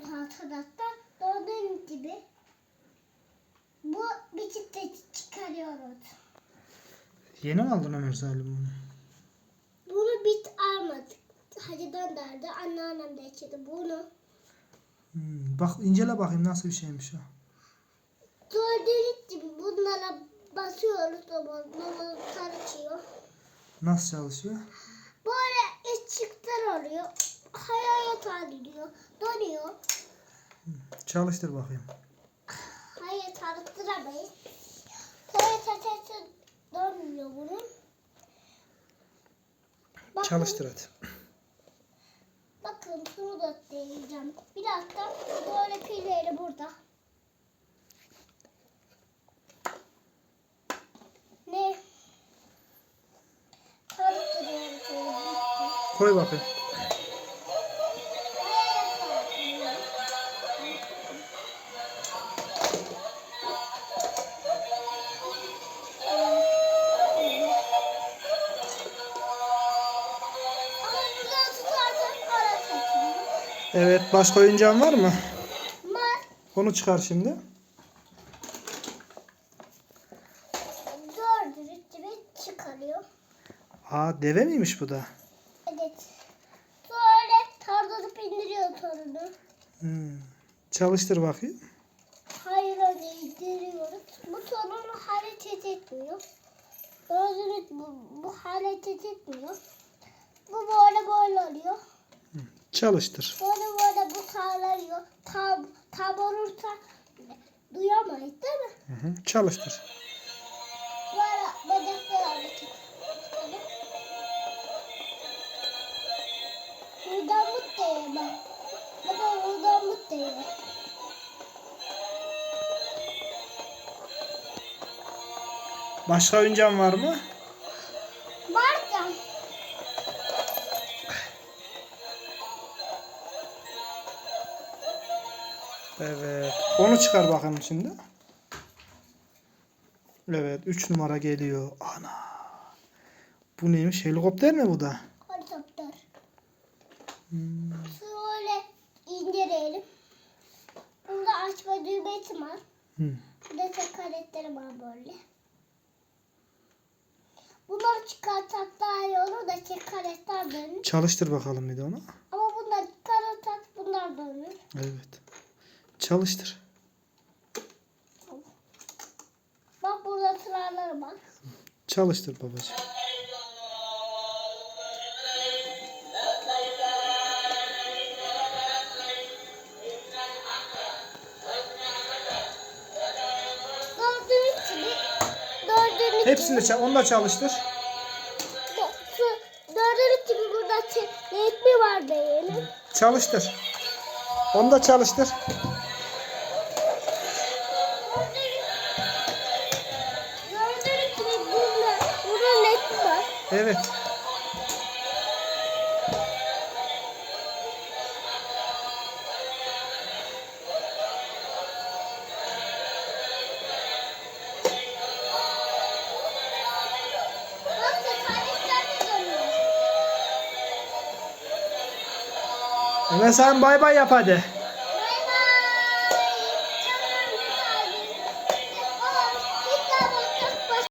çıkarıyoruz arkadaşlar. Gördüğünüz gibi. Bu biçimde çıkarıyoruz. Yeni mi aldın Ömer Salim bunu? Bunu bit almadık. Hacı derdi. Anneannem de içirdi bunu. Hmm, bak incele bakayım nasıl bir şeymiş o. Gördüğünüz gibi bunlara basıyoruz. Baba, baba karışıyor. Nasıl çalışıyor? Böyle ışıklar oluyor. Hayat halinde dönüyor. Çalıştır bakayım. Hayır tanıttıramayız. Sonra sesi dönmüyor bunun. Bakın, Çalıştır hadi. Bakın şunu da deneyeceğim. Bir dakika böyle pilleri burada. Ne? Koy bakayım. Evet başka oyuncağın var mı? Var. Onu çıkar şimdi. Gördünüz gibi çıkarıyor. Aa deve miymiş bu da? Evet. Sonra tarlanıp indiriyor torunu. Hmm. Çalıştır bakayım. Hayır önce indiriyoruz. Bu torunu hareket etmiyor. Gördünüz bu, bu hareket etmiyor. Bu böyle böyle oluyor. Çalıştır. Böyle duyamayız değil mi? Hı hı. Çalıştır. Böyle bacaklar hareket. Buradan mut değiyor bak. Baba buradan mut. Başka oyuncağın var mı? Evet. Onu çıkar bakalım şimdi. Evet. 3 numara geliyor. Ana. Bu neymiş? Helikopter mi bu da? Helikopter. Hmm. Şöyle indirelim. Burada açma düğmesi var. Hmm. Burada sekaletleri var böyle. Bunları çıkartsak daha iyi olur da sekaletler dönür. Çalıştır bakalım bir de onu. Ama bunları çıkartsak bunlar dönür. Evet. Çalıştır. Bak burada sıraları var. Çalıştır babacığım. Hepsini de gibi, ça- onu da çalıştır. gördüğünüz gibi burada çe- resmi var diyelim. Çalıştır. Onu da çalıştır. Evet. Ömer sen bay bay yap hadi.